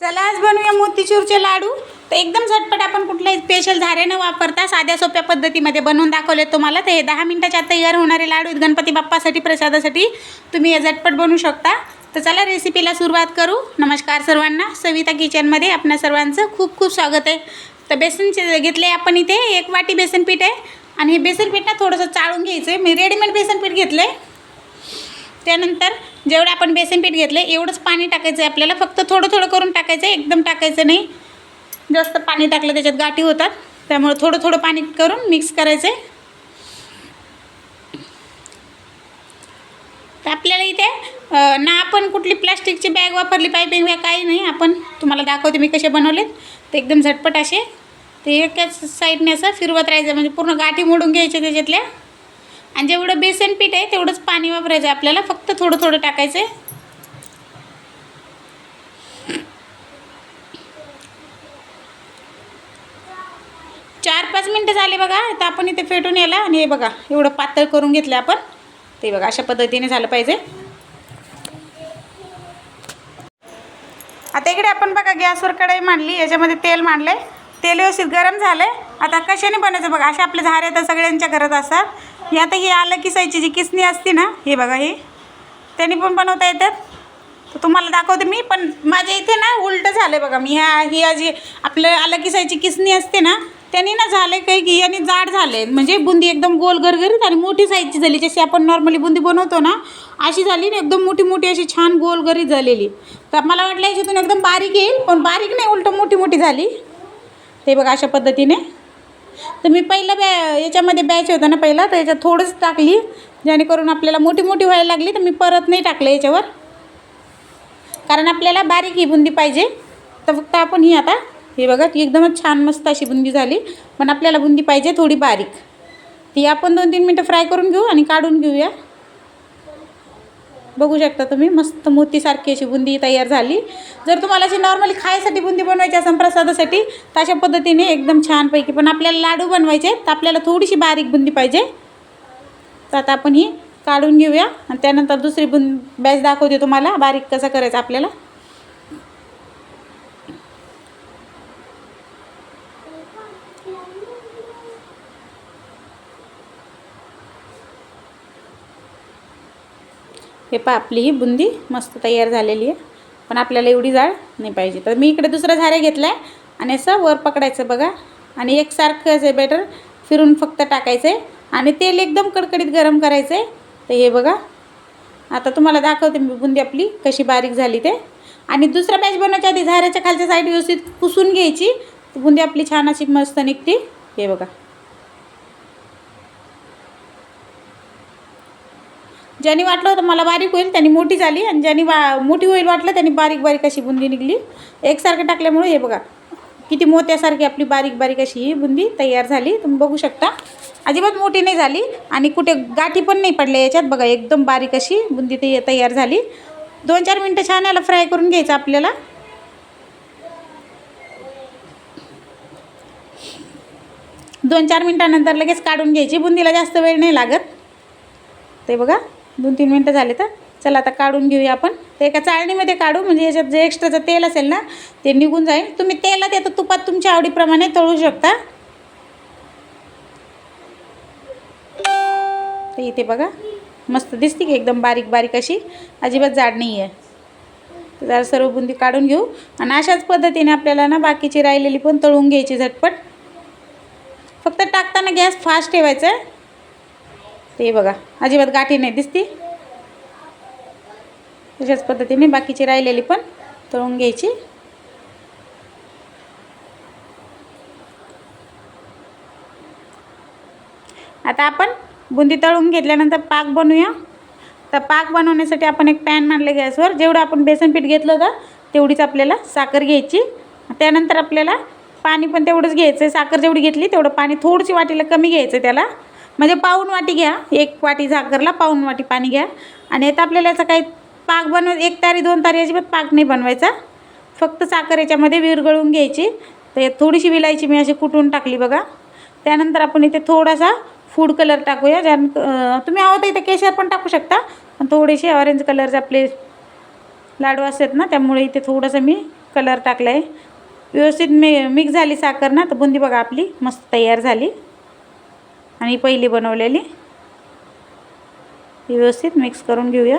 चला आज बनवूया मोतीचूरचे लाडू. तर एकदम झटपट आपण कुठल्याही स्पेशल झारे न वापरता साध्या सोप्या पद्धतीमध्ये बनवून दाखवले तुम्हाला. तर हे दहा मिनटाच्या तयार होणारे लाडू गणपती बाप्पासाठी प्रसादासाठी तुम्ही हे झटपट बनवू शकता. तर चला रेसिपीला सुरुवात करू. नमस्कार सर्वांना. सविता किचनमध्ये आपणा सर्वांचं खूप खूप स्वागत आहे. तर बेसनचे घेतले आपण इथे. एक वाटी बेसन पीठ आहे. आणि हे बेसन पीठ ना थोडंसं चाळून घ्यायचं आहे मी रेडीमेड बेसन पीठ घेतलं आहे त्यानंतर जेवढं आपण बेसन पीठ घेतलं एवढंच पाणी टाकायचं आहे आपल्याला. फक्त थोडं थोडं करून टाकायचं आहे एकदम टाकायचं नाही. जास्त पाणी टाकलं त्याच्यात गाठी होतात. त्यामुळे थोडं थोडं पाणी करून मिक्स करायचं आहे तर आपल्याला इथे ना आपण कुठली प्लास्टिकची बॅग वापरली पायपिंग बॅग काही नाही. आपण तुम्हाला दाखवते मी कसे बनवलेत. ते एकदम झटपट असे. ते एकाच साईडने असं फिरवत राहायचं म्हणजे पूर्ण गाठी मोडून घ्यायच्या त्याच्यातल्या. आणि जेवढं बेसन पीठ आहे तेवढंच पाणी वापरायचं आहे आपल्याला. फक्त थोडं थोडं टाकायचं आहे चार पाच मिनटं झाले बघा. आता आपण इथे फेटून याला आणि हे बघा एवढं पातळ करून घेतलं आपण. ते बघा अशा पद्धतीने झालं पाहिजे. आता इकडे आपण बघा गॅसवर कढाई मांडली. याच्यामध्ये तेल मांडलं आहे तेल व्यवस्थित गरम झालं आहे आता कशाने बनवायचं बघा अशा आपले झारे तर सगळ्यांच्या घरात असतात. हे आता हे आलं किसायची जी किसणी असते ना हे बघा हे. त्यांनी पण बनवता येतात. तर तुम्हाला दाखवते मी पण माझ्या इथे ना उलटं झालं आहे बघा. मी ह्या ही जी आपलं आलं किसायची किसणी असते ना त्यांनी ना झालं काही की याने जाड झाले म्हणजे बुंदी एकदम गोल गरगरीत आणि मोठी साईजची झाली. जशी आपण नॉर्मली बुंदी बनवतो ना अशी झाली ना एकदम मोठी मोठी अशी छान गोल गरीत झालेली. तर मला वाटलं याच्यातून एकदम बारीक येईल पण बारीक नाही उलटं मोठी मोठी झाली. ते बघा अशा पद्धतीने. तर मी पहिलं बॅ याच्यामध्ये बॅच होता ना पहिला तर याच्यात थोडंच टाकली. जेणेकरून आपल्याला मोठी मोठी व्हायला लागली तर मी परत नाही टाकलं याच्यावर. कारण आपल्याला बारीक ही बुंदी पाहिजे. तर फक्त आपण ही आता हे बघा एकदमच छान मस्त अशी बुंदी झाली. पण आपल्याला बुंदी पाहिजे थोडी बारीक. ती आपण दोन तीन मिनटं फ्राय करून घेऊ आणि काढून घेऊया. बघू शकता तुम्ही. मस्त मोतीसारखी अशी बुंदी तयार झाली. जर तुम्हाला अशी नॉर्मली खायसाठी बुंदी बनवायची असेल प्रसादासाठी तर अशा पद्धतीने एकदम छानपैकी पण आपल्याला लाडू बनवायचे तर आपल्याला थोडीशी बारीक बुंदी पाहिजे. तर आता आपण ही काढून घेऊया. आणि त्यानंतर दुसरी बुंद बॅच दाखवते तुम्हाला बारीक कसा करायचा आपल्याला. हे पहा आपली ही बुंदी मस्त तयार झालेली आहे. पण आपल्याला एवढी जाळ नाही पाहिजे. तर मी इकडे दुसरा झाऱ्या घेतला आहे आणि असं वर पकडायचं बघा. आणि एकसारखं असे बेटर फिरून फक्त टाकायचं आहे आणि तेल एकदम कडकडीत गरम करायचं आहे तर हे बघा. आता तुम्हाला दाखवते मी बुंदी आपली कशी बारीक झाली ते. आणि दुसरा बॅच बनवायच्या आधी झाऱ्याच्या खालच्या साईड व्यवस्थित पुसून घ्यायची. तर बुंदी आपली छान अशी मस्त निघते. हे बघा. ज्यांनी वाटलं होतं मला बारीक होईल त्यांनी मोठी झाली आणि ज्यांनी वा मोठी होईल वाटलं त्यांनी बारीक बारीक अशी बुंदी निघली. एकसारखं टाकल्यामुळे हे बघा किती मोत्यासारखी आपली बारीक बारीक अशी ही बुंदी तयार झाली. तुम्ही बघू शकता. अजिबात मोठी नाही झाली आणि कुठे गाठी पण नाही पडल्या याच्यात. बघा एकदम बारीक अशी बुंदी ते तयार झाली. दोन चार मिनटं छान याला फ्राय करून घ्यायचं आपल्याला. दोन चार मिनटानंतर लगेच काढून घ्यायची. बुंदीला जास्त वेळ नाही लागत. ते बघा. दोन तीन मिनटं झाले तर. चला आता काढून घेऊया आपण. ते एका चाळणीमध्ये काढू म्हणजे याच्यात जे एक्स्ट्राचं तेल असेल ना ते निघून जाईल. तुम्ही तेलात येतं तुपात तुमच्या आवडीप्रमाणे तळू शकता. तर इथे बघा. मस्त दिसते की एकदम बारीक बारीक अशी. अजिबात जाड नाही आहे तर जरा सर्व बुंदी काढून घेऊ. आणि अशाच पद्धतीने आपल्याला ना बाकीची राहिलेली पण तळून घ्यायची झटपट. फक्त टाकताना गॅस फास्ट ठेवायचा आहे. ते बघा. अजिबात गाठी नाही दिसती. तशाच पद्धतीने बाकीची राहिलेली पण तळून घ्यायची. आता आपण बुंदी तळून घेतल्यानंतर पाक बनवूया. तर पाक बनवण्यासाठी आपण एक पॅन मांडले गॅसवर. जेवढं आपण बेसन पीठ घेतलं होतं तेवढीच आपल्याला साखर घ्यायची. त्यानंतर आपल्याला पाणी पण तेवढंच घ्यायचं आहे साखर जेवढी घेतली तेवढं पाणी थोडीशी वाटीला कमी घ्यायचं आहे त्याला. म्हणजे पाऊण वाटी घ्या. एक वाटी साखरला पाऊण वाटी पाणी घ्या. आणि आता आपल्याला याचा काही पाक बनव एक तारी दोन तारी अजिबात पाक नाही बनवायचा. फक्त साखर याच्यामध्ये विरगळून घ्यायची. तर थोडीशी विलायची मी अशी कुटून टाकली बघा. त्यानंतर आपण इथे थोडासा फूड कलर टाकूया. ज्या तुम्ही हवं तर इथे केशर पण टाकू शकता. पण थोडेसे ऑरेंज कलरचे आपले लाडू असतात ना त्यामुळे इथे थोडंसं मी कलर टाकला आहे व्यवस्थित मी मिक्स झाली साखर ना तर बुंदी बघा आपली मस्त तयार झाली. आणि पहिली बनवलेली. व्यवस्थित मिक्स करून घेऊया.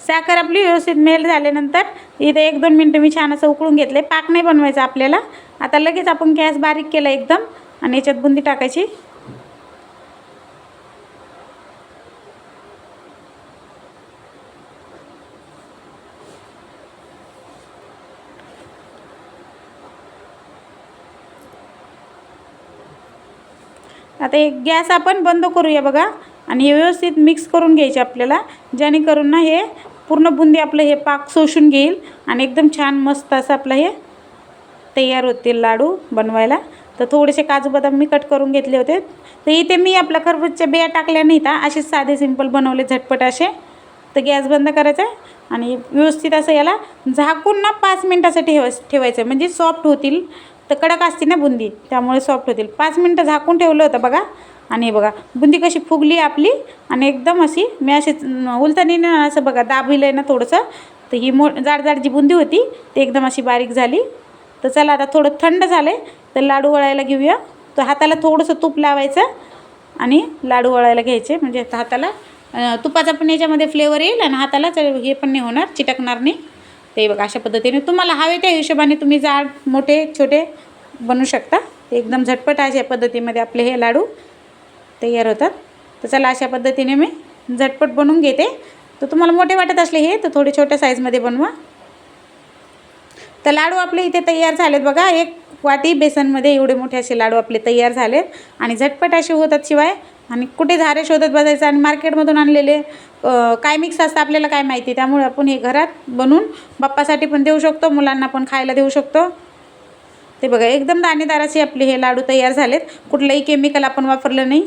साखर आपली व्यवस्थित मेल्ट झाल्यानंतर इथे एक दोन मिनटं मी छान असं उकळून घेतले. पाक नाही बनवायचा आपल्याला. आता लगेच आपण गॅस बारीक केला एकदम. आणि याच्यात बुंदी टाकायची. आता एक गॅस आपण बंद करूया बघा. आणि हे व्यवस्थित मिक्स करून घ्यायचे आपल्याला. जेणेकरून ना हे पूर्ण बुंदी आपलं हे पाक शोषून घेईल. आणि एकदम छान मस्त असं आपलं हे तयार होतील लाडू बनवायला. तर थोडेसे काजू बदाम मी कट करून घेतले होते. तर इथे मी आपल्या खरबूजच्या बिया टाकल्या नाही तर असेच साधे सिंपल बनवले झटपट असे. तर गॅस बंद करायचा आहे. आणि व्यवस्थित असं याला झाकून ना पाच मिनटासाठी ठेवा ठेवायचं. आहे म्हणजे सॉफ्ट होतील. तर कडक असते ना बुंदी त्यामुळे सॉफ्ट होतील. पाच मिनटं झाकून ठेवलं होतं बघा. आणि हे बघा बुंदी कशी फुगली आपली आणि एकदम अशी मी अशी उलतानीने असं बघा दाबिलं आहे ना थोडंसं. तर ही मो जाड जाड जी बुंदी होती ती एकदम अशी बारीक झाली. तर चला आता थोडं थंड झालं आहे तर लाडू वळायला घेऊया. तर हाताला थोडंसं तूप लावायचं आणि लाडू वळायला घ्यायचे. म्हणजे हाताला तुपाचा पण याच्यामध्ये फ्लेवर येईल आणि हाताला हे पण नाही होणार चिटकणार नाही. ते बघा अशा पद्धतीने तुम्हाला हवे त्या हिशोबाने तुम्ही जाड मोठे छोटे बनवू शकता. एकदम झटपट अशा पद्धतीमध्ये आपले हे लाडू तयार होतात. तर चला अशा पद्धतीने मी झटपट बनवून घेते. तर तुम्हाला मोठे वाटत असले हे तर थोडे छोट्या साईजमध्ये बनवा. तर लाडू आपले इथे तयार झालेत बघा. एक वाटी बेसनमध्ये एवढे मोठे असे लाडू आपले तयार झालेत आणि झटपट असे होतात शिवाय. आणि कुठे झारे शोधत बसायचं आणि मार्केटमधून आणलेले काय मिक्स असतं आपल्याला काय माहिती? त्यामुळे आपण हे घरात बनवून बाप्पासाठी पण देऊ शकतो मुलांना पण खायला देऊ शकतो. ते बघा एकदम दाणेदार असे आपले हे लाडू तयार झालेत. कुठलंही केमिकल आपण वापरलं नाही.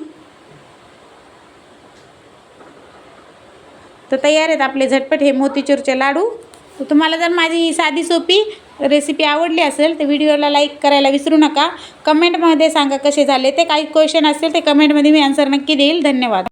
तर तयार आहेत आपले झटपट हे मोतीचूरचे लाडू. तुम्हाला जर माझी ही साधी सोपी रेसिपी आवडली असेल तर व्हिडिओला लाईक करायला विसरू नका. कमेंटमध्ये सांगा कसे झाले ते काही क्वेश्चन असतील ते कमेंटमध्ये मी आन्सर नक्की देईल. धन्यवाद.